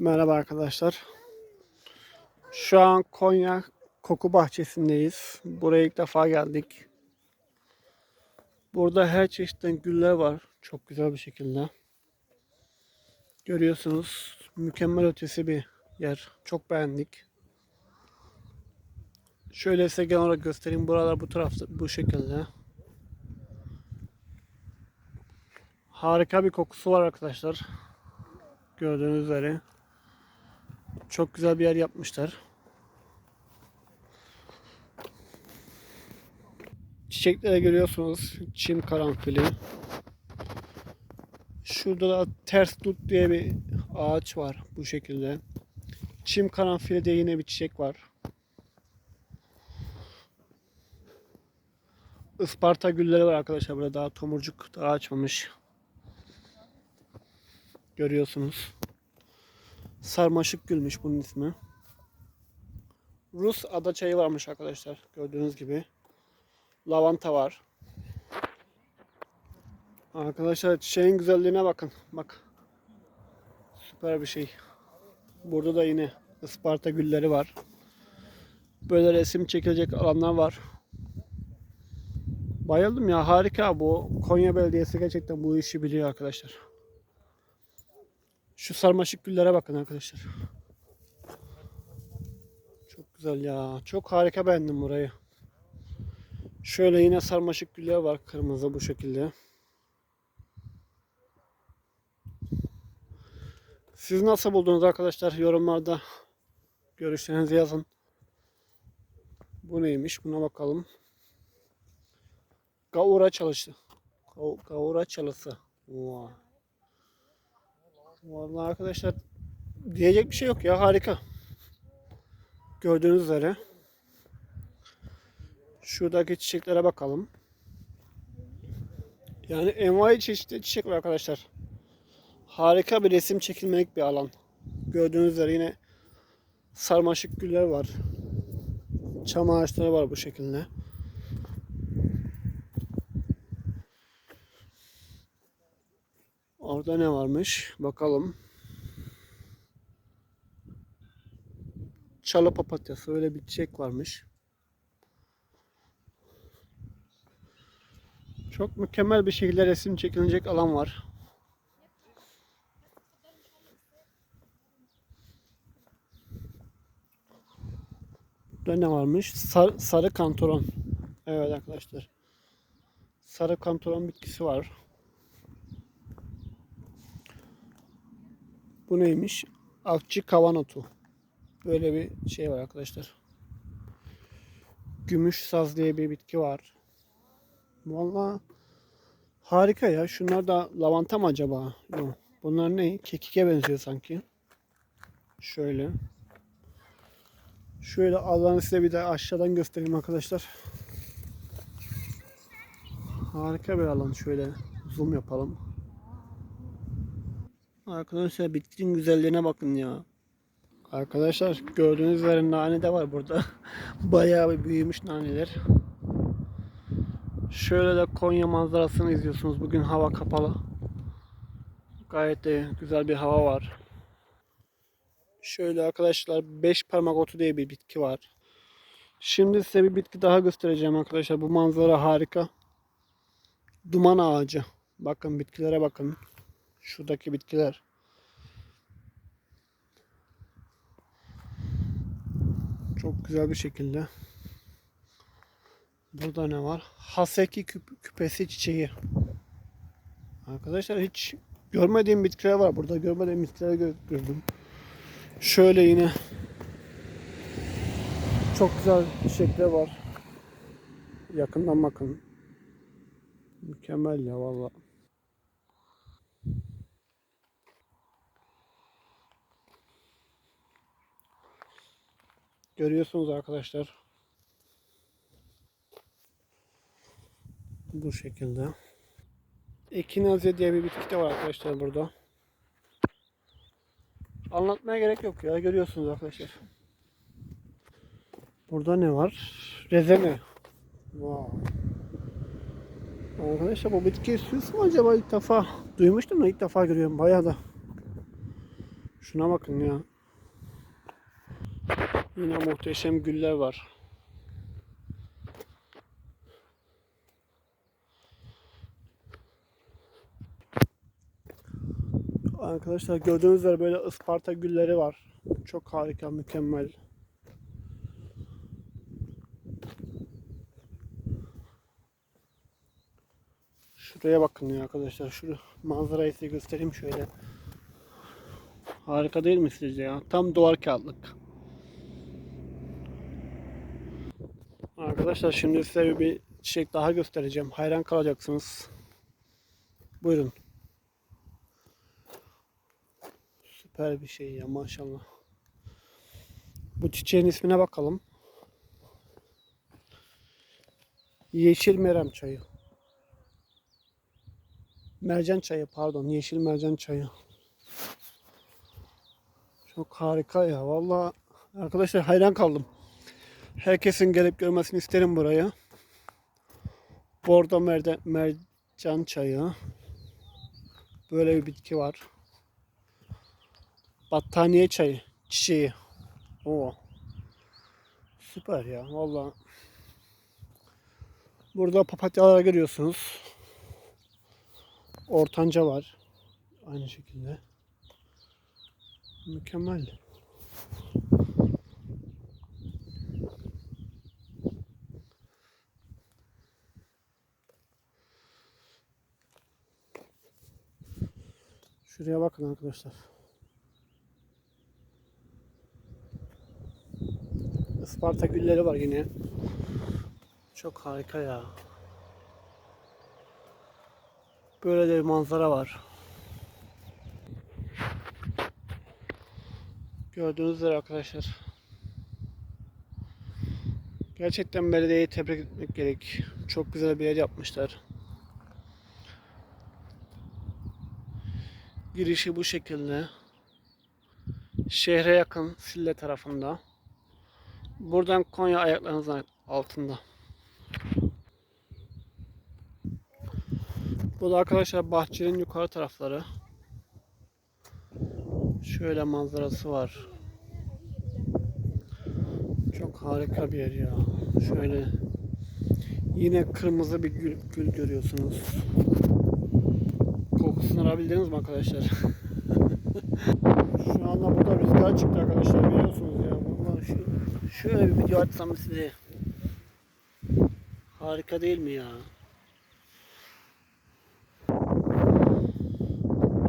Merhaba arkadaşlar. Şu an Konya Koku Bahçesi'ndeyiz. Buraya ilk defa geldik. Burada her çeşitten güller var. Çok güzel bir şekilde. Görüyorsunuz. Mükemmel ötesi bir yer. Çok beğendik. Şöyle size genel olarak göstereyim. Buralar bu tarafta bu şekilde. Harika bir kokusu var arkadaşlar. Gördüğünüz üzere. Çok güzel bir yer yapmışlar. Çiçeklere görüyorsunuz. Çim karanfili. Şurada da ters tut diye bir ağaç var bu şekilde. Çim karanfili de yine bir çiçek var. Isparta gülleri var arkadaşlar burada daha tomurcuk daha açmamış. Görüyorsunuz. Sarmaşık gülmüş bunun ismi. Rus ada çayı varmış arkadaşlar. Gördüğünüz gibi. Lavanta var. Arkadaşlar çiçeğin güzelliğine bakın. Bak. Süper bir şey. Burada da yine Isparta gülleri var. Böyle resim çekilecek alanlar var. Bayıldım ya harika bu. Konya Belediyesi gerçekten bu işi biliyor arkadaşlar. Şu sarmaşık güllere bakın arkadaşlar. Çok güzel ya. Çok harika beğendim burayı. Şöyle yine sarmaşık güller var kırmızı bu şekilde. Siz nasıl buldunuz arkadaşlar? Yorumlarda görüşlerinizi yazın. Bu neymiş? Buna bakalım. Gavura çalıştı. Gav- Gavura çalısı. Vay. Vallahi arkadaşlar diyecek bir şey yok ya harika. Gördüğünüz üzere. Şuradaki çiçeklere bakalım. Yani envai çeşitli çiçek var arkadaşlar. Harika bir resim çekilmelik bir alan. Gördüğünüz üzere yine sarmaşık güller var. Çam ağaçları var bu şekilde. Orada ne varmış? Bakalım. Çalı papatyası öyle bir çiçek varmış. Çok mükemmel bir şekilde resim çekilecek alan var. Burada ne varmış? Sar- sarı kantoron. Evet arkadaşlar. Sarı kantoron bitkisi var. Bu neymiş? Akçı kavan otu. Böyle bir şey var arkadaşlar. Gümüş saz diye bir bitki var. Vallahi harika ya. Şunlar da lavanta mı acaba? Yok. Bunlar ne? Kekike benziyor sanki. Şöyle. Şöyle alanı size bir de aşağıdan göstereyim arkadaşlar. Harika bir alan. Şöyle zoom yapalım. Arkadaşlar bitkinin güzelliğine bakın ya. Arkadaşlar gördüğünüz üzere nane de var burada. Bayağı bir büyümüş naneler. Şöyle de Konya manzarasını izliyorsunuz. Bugün hava kapalı. Gayet de güzel bir hava var. Şöyle arkadaşlar beş parmak otu diye bir bitki var. Şimdi size bir bitki daha göstereceğim arkadaşlar. Bu manzara harika. Duman ağacı. Bakın bitkilere bakın. Şuradaki bitkiler. Çok güzel bir şekilde. Burada ne var? Haseki küp, küpesi çiçeği. Arkadaşlar hiç görmediğim bitkiler var. Burada görmediğim bitkiler gö- gördüm. Şöyle yine çok güzel çiçekler var. Yakından bakın. Mükemmel ya vallahi. Görüyorsunuz arkadaşlar. Bu şekilde. Ekinaze diye bir bitki de var arkadaşlar burada. Anlatmaya gerek yok ya. Görüyorsunuz arkadaşlar. Burada ne var? Rezene. Wow. Arkadaşlar bu bitki süs mü acaba ilk defa? Duymuştum da ilk defa görüyorum. Bayağı da Şuna bakın ya. Yine muhteşem güller var. Arkadaşlar gördüğünüz üzere böyle Isparta gülleri var. Çok harika, mükemmel. Şuraya bakın ya arkadaşlar. Şu manzarayı size göstereyim şöyle. Harika değil mi sizce ya? Tam duvar kağıtlık. Arkadaşlar şimdi size bir çiçek daha göstereceğim. Hayran kalacaksınız. Buyurun. Süper bir şey ya maşallah. Bu çiçeğin ismine bakalım. Yeşil merem çayı. Mercan çayı pardon. Yeşil mercan çayı. Çok harika ya. Vallahi arkadaşlar hayran kaldım. Herkesin gelip görmesini isterim buraya. Bordo merde, mercan çayı. Böyle bir bitki var. Battaniye çayı. Çiçeği. Oo. Süper ya. Vallahi. Burada papatyalara görüyorsunuz. Ortanca var. Aynı şekilde. Mükemmel. Şuraya bakın arkadaşlar. Isparta gülleri var yine. Çok harika ya. Böyle de bir manzara var. Gördüğünüz üzere arkadaşlar. Gerçekten belediyeyi tebrik etmek gerek. Çok güzel bir yer yapmışlar. Girişi bu şekilde. Şehre yakın Sille tarafında. Buradan Konya ayaklarınızın altında. Bu da arkadaşlar bahçenin yukarı tarafları. Şöyle manzarası var. Çok harika bir yer ya. Şöyle yine kırmızı bir gül, gül görüyorsunuz. Alabildiniz mi arkadaşlar? Şu anda burada rüzgar çıktı arkadaşlar biliyorsunuz ya. Vallahi şu, şöyle bir video açsam size. Harika değil mi ya?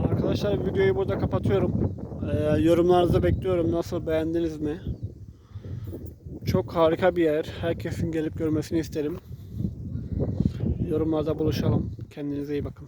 Arkadaşlar videoyu burada kapatıyorum. Ee, yorumlarınızı bekliyorum. Nasıl beğendiniz mi? Çok harika bir yer. Herkesin gelip görmesini isterim. Yorumlarda buluşalım. Kendinize iyi bakın.